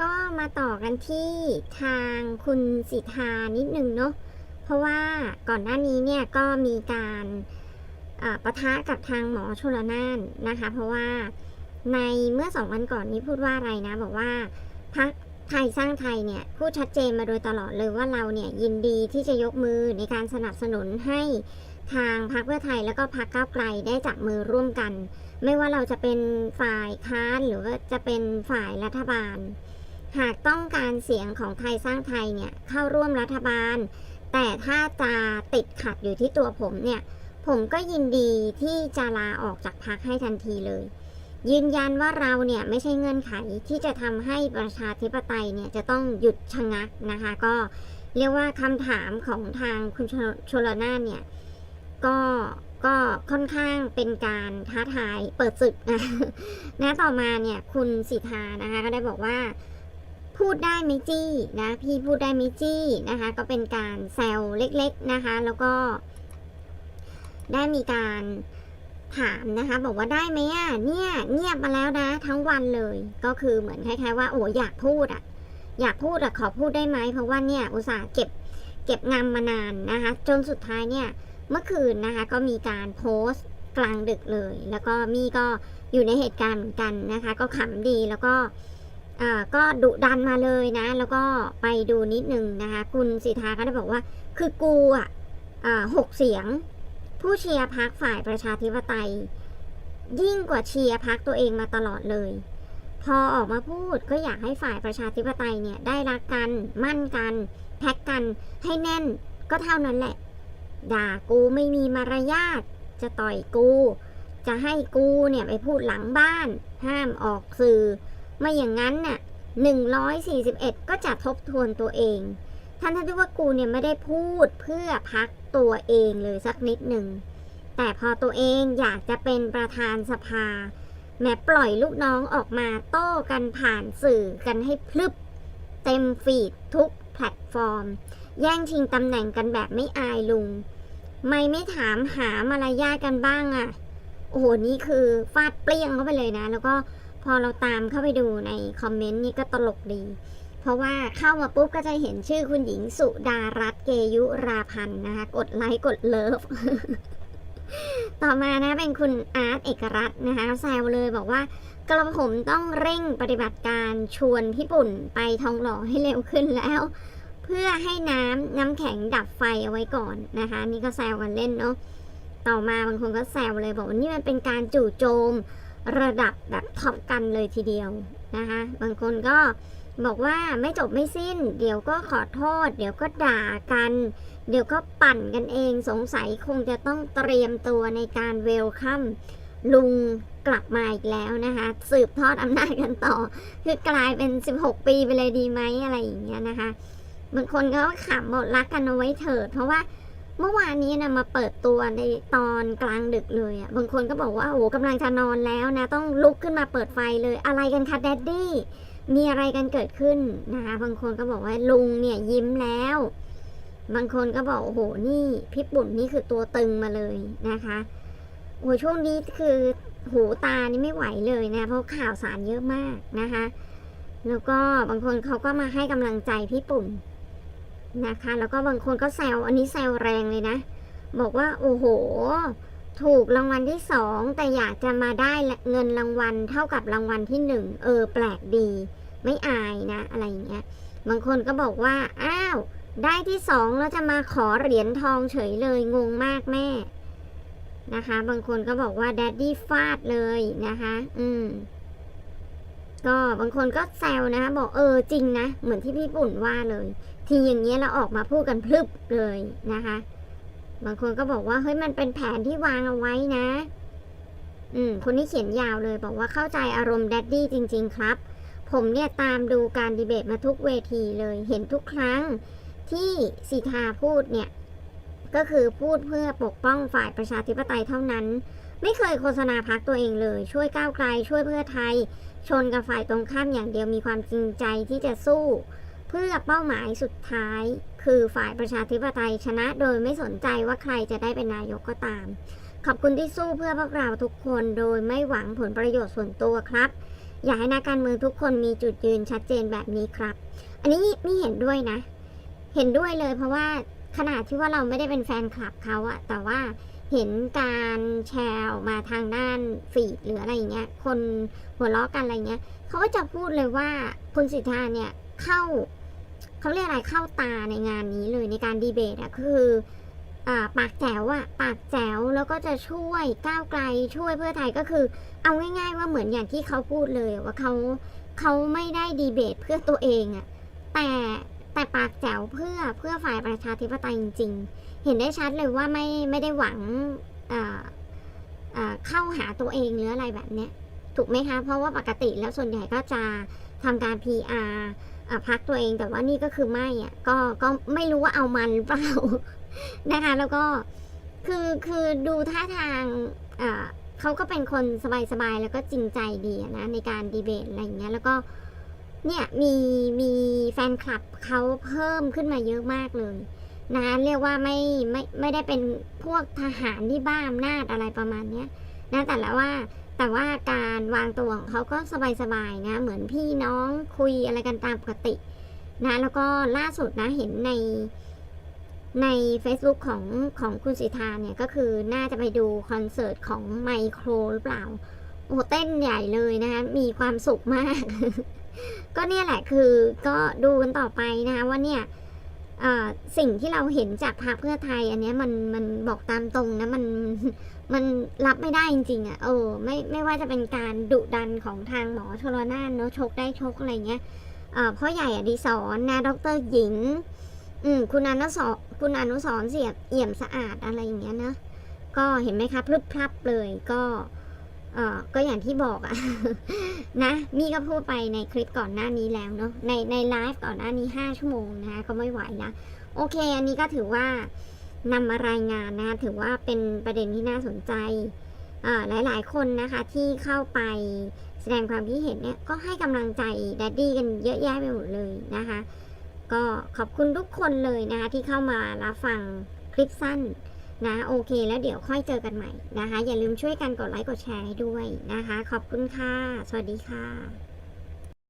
ก็มาต่อกันที่ทางคุณสิทธานิดนึงเนาะเพราะว่าก่อนหน้านี้เนี่ยก็มีการอ่าปะทะกับทางหมอชลนานนะคะ เพราะว่าในเมื่อสองวันก่อนนี้พูดว่าอะไรนะ บอกว่าพักไทยสร้างไทยเนี่ยพูดชัดเจนมาโดยตลอดเลยว่าเราเนี่ยยินดีที่จะยกมือในการสนับสนุนให้ทางพรรคเพื่อไทยแล้วก็พรรคก้าวไกลได้จับมือร่วมกัน ไม่ว่าเราจะเป็นฝ่ายค้านหรือว่าจะเป็นฝ่ายรัฐบาล หากต้องการเสียงของไทยสร้างไทยเนี่ยเข้าร่วมรัฐบาล แต่ถ้าจะติดขัดอยู่ที่ตัวผมเนี่ย ผมก็ยินดีที่จะลาออกจากพักให้ทันทีเลย ยืนยันว่าเราเนี่ยไม่ใช่เงื่อนไขที่จะทำให้ประชาธิปไตยเนี่ยจะต้องหยุดชะงักนะคะ ก็เรียกว่าคำถามของทางคุณชลนาเนี่ยก็ก็ค่อนข้างเป็นการท้าทายเปิดศึกนะนะต่อมาเนี่ยคุณสิทธานะคะก็ได้บอกว่า พูดได้ไหมจี้นะพี่พูดได้ไหมจี้นะคะ ก็เป็นการแซวเล็กๆนะคะ แล้วก็ได้มีการถามนะคะ บอกว่าได้ไหมอะเนี่ยเงียบมาแล้วนะ ทั้งวันเลย ก็คือเหมือนคล้ายๆว่าโอ้อยากพูดอะ อยากพูดอะขอพูดได้ไหมเพราะว่าเนี่ยอุตส่าห์เก็บเก็บงำมานานนะคะ จนสุดท้ายเนี่ยเมื่อคืนนะคะ ก็มีการโพสต์กลางดึกเลย แล้วก็มีก็อยู่ในเหตุการณ์เหมือนกันนะคะ ก็ขำดีแล้วก็ ก็ดุดันมาเลยนะ แล้วก็ไปดูนิดนึงนะคะ คุณสิทธาก็ได้บอกว่า คือกูอะหกเสียง ผู้เชียร์พักฝ่ายประชาธิปไตย ยิ่งกว่าเชียร์พักตัวเองมาตลอดเลย พอออกมาพูดก็อยากให้ฝ่ายประชาธิปไตยเนี่ยได้รักกันมั่นกัน แพ็กกันให้แน่นก็เท่านั้นแหละ ด่ากูไม่มีมารยาทจะต่อยกู จะให้กูเนี่ยไปพูดหลังบ้าน ห้ามออกสื่อ ไม่อย่างนั้นน่ะ141 ก็จะทบทวนตัวเอง ท่านท่านที่ว่ากูเนี่ยไม่ได้พูดเพื่อพักตัวเองเลยสักนิดหนึ่ง แต่พอตัวเองอยากจะเป็นประธานสภา แม้ปล่อยลูกน้องออกมาโต้กันผ่านสื่อกันให้พลึบ เต็มฟีดทุกแพลตฟอร์ม แย่งชิงตำแหน่งกันแบบไม่อายลุง ไม่ไม่ถามหามารยาทกันบ้างอะ่ะ โอ้โห นี่คือฟาดเปรี้ยงเข้าไปเลยนะ แล้วก็ พอเราตามเข้าไปดูในคอมเมนต์นี่ก็ตลกดี เพราะว่าเข้ามาปุ๊บก็จะเห็นชื่อคุณหญิงสุดารัตเกยุราพันธ์นะคะ กดไลค์กดเลิฟ ต่อมานะเป็นคุณอาร์ตเอกรัตน์นะคะแซวเลยบอกว่ากระผมต้องเร่งปฏิบัติการชวนพี่ปุ่นไปทองหล่อให้เร็วขึ้นแล้ว เพื่อให้น้ำน้ำแข็งดับไฟเอาไว้ก่อนนะคะ นี่ก็แซวกันเล่นเนาะต่อมาบางคนก็แซวเลยบอกว่านี่มันเป็นการจู่โจม ระดับแบบท็อปกันเลยทีเดียวนะคะ บางคนก็บอกว่าไม่จบไม่สิ้น เดี๋ยวก็ขอโทษ เดี๋ยวก็ด่ากัน เดี๋ยวก็ปั่นกันเองสงสัยคงจะต้องเตรียมตัวในการเวลคัมลุงกลับมาอีกแล้วนะคะ สืบทอดอำนาจกันต่อ คือกลายเป็น 16 ปีไปเลยดีไหมอะไรอย่างเงี้ยนะคะบางคนก็ขำบอกรักกันเอาไว้เถิดเพราะว่า เมื่อวานนี้นะมาเปิดตัวในตอนกลางดึกเลยอะ่ะบางคนก็บอกว่าโอ้โหกำลังจะนอนแล้วนะ ต้องลุกขึ้นมาเปิดไฟเลยอะไรกันคะแดดดี้มีอะไรกันเกิดขึ้นนะคะบางคนก็บอกว่าลุงเนี่ยยิ้มแล้ว บางคนก็บอกโอ้โหนี่พี่ปุ่นนี่คือตัวตึงมาเลยนะคะโอ้โหช่วงนี้คือหูตานี่ไม่ไหวเลยนะ เพราะข่าวสารเยอะมากนะคะ แล้วก็บางคนเขาก็มาให้กำลังใจพี่ปุ่น นะคะ แล้วก็บางคนก็แซวอันนี้แซวแรงเลยนะ บอกว่าโอ้โห ถูกรางวัลที่สองแต่อยากจะมาได้เงินรางวัลเท่ากับรางวัลที่หนึ่งเออ แปลกดี ไม่อายนะ อะไรอย่างเงี้ย บางคนก็บอกว่า อ้าว ได้ที่สองแล้วจะมาขอเหรียญทองเฉยเลยงงมากแม่นะคะ บางคนก็บอกว่าแดดดี้ฟาดเลยนะคะ อืม ก็บางคนก็แซวนะคะบอกเออจริงนะ เหมือนที่พี่ปุ่นว่าเลย ทีอย่างเงี้ยเราออกมาพูดกันพลึบเลยนะคะ บางคนก็บอกว่าเฮ้ยมันเป็นแผนที่วางเอาไว้นะ อืมคนที่เขียนยาวเลย บอกว่าเข้าใจอารมณ์แดดดี้จริง ๆ ครับ ผมเนี่ยตามดูการดีเบตมาทุกเวทีเลยเห็นทุกครั้งที่สีทาพูดเนี่ย ก็คือพูดเพื่อปกป้องฝ่ายประชาธิปไตยเท่านั้น ไม่เคยโฆษณาพักตัวเองเลย ช่วยก้าวไกล ช่วยเพื่อไทย ชนกับฝ่ายตรงข้ามอย่างเดียวมีความจริงใจที่จะสู้ เพื่อเป้าหมายสุดท้าย คือฝ่ายประชาธิปไตยชนะโดยไม่สนใจว่าใครจะได้เป็นนายกก็ตาม ขอบคุณที่สู้เพื่อพวกเราทุกคนโดยไม่หวังผลประโยชน์ส่วนตัวครับอยากให้นักการเมืองทุกคนมีจุดยืนชัดเจนแบบนี้ครับ อันนี้นี่เห็นด้วยนะ เห็นด้วยเลยเพราะว่าขนาดที่ว่าเราไม่ได้เป็นแฟนคลับเขาอะแต่ว่า เห็นการแชร์ออกมาทางด้านฟีดหรืออะไรเงี้ย คนหัวเราะกันอะไรเงี้ยเขาก็จะพูดเลยว่าคุณสิทธาเนี่ยเข้าเขาเรียกอะไรเข้าตาในงานนี้เลยในการดีเบตอะคืออ่าปากแจ๋วอะปากแจ๋วแล้วก็จะช่วยก้าวไกลช่วยเพื่อไทยก็คือ เอาง่าย ๆ ว่าเหมือนอย่างที่เขาพูดเลยว่าเขาเขาไม่ได้ดีเบตเพื่อตัวเองอะแต่ แต่ปากแจ๋วเพื่อเพื่อฝ่ายประชาธิปไตยจริง ๆ เห็นได้ชัดเลยว่าไม่ไม่ได้หวังเข้าหาตัวเองหรืออะไรแบบเนี้ยถูกไหมคะ เพราะว่าปกติแล้วส่วนใหญ่ก็จะทำการ PR อะพักตัวเองแต่ว่านี่ก็คือไม่อะก็ก็ไม่รู้ว่าเอามันเปล่านะคะ แล้วก็คือคือดูท่าทางเขาก็เป็นคนสบายๆแล้วก็จริงใจดีนะในการดีเบตอะไรอย่างเงี้ยแล้วก็ เนี่ยมีมีแฟนคลับเขาเพิ่มขึ้นมาเยอะมากเลยนะเรียกว่าไม่ไม่ไม่ได้เป็นพวกทหารที่บ้าอำนาจอะไรประมาณเนี้ยนะแต่ละว่าแต่ว่าการวางตัวของเขาก็สบายๆนะ เหมือนพี่น้องคุยอะไรกันตามปกติ นะ แล้วก็ล่าสุดนะเห็นในใน Facebook ของของคุณสิทธาเนี่ย ก็คือน่าจะไปดูคอนเสิร์ตของไมโครหรือเปล่าโอ้เต้นใหญ่เลยนะคะมีความสุขมาก ก็เนี่ยแหละคือก็ดูกันต่อไปนะคะว่าเนี่ยสิ่งที่เราเห็นจากพรรคเพื่อไทย อันนี้มันมันบอกตามตรงนะมันมันรับไม่ได้จริงๆอะเออไม่ไม่ว่าจะเป็นการดุดันของทางหมอชลนานเนอะชกได้ชกอะไรเงี้ยเอ่อพ่อใหญ่อดิศรนะดรหญิงอืมคุณอนุสรคุณอนุสรเสียบเอี่ยมสะอาดอะไรอย่างเงี้ยนะก็เห็นไหมคะพรึบพรับเลยก็ เออก็อย่างที่บอกอะนะนี่ก็พูดไปในคลิปก่อนหน้านี้แล้วเนาะในในไลฟ์ก่อนหน้านี้ห้าชั่วโมงนะคะก็ไม่ไหวนะโอเค อันนี้ก็ถือว่านำมารายงานนะคะถือว่าเป็นประเด็นที่น่าสนใจอ่าหลายๆคนนะคะที่เข้าไปแสดงความคิดเห็นเนี่ยก็ให้กำลังใจแดดดี้กันเยอะแยะไปหมดเลยนะคะ ก็ขอบคุณทุกคนเลยนะคะที่เข้ามารับฟังคลิปสั้น นะโอเค แล้วเดี๋ยวค่อยเจอกันใหม่นะคะ อย่าลืมช่วยกันกดไลค์กดแชร์ให้ด้วยนะคะ ขอบคุณค่ะ สวัสดีค่ะ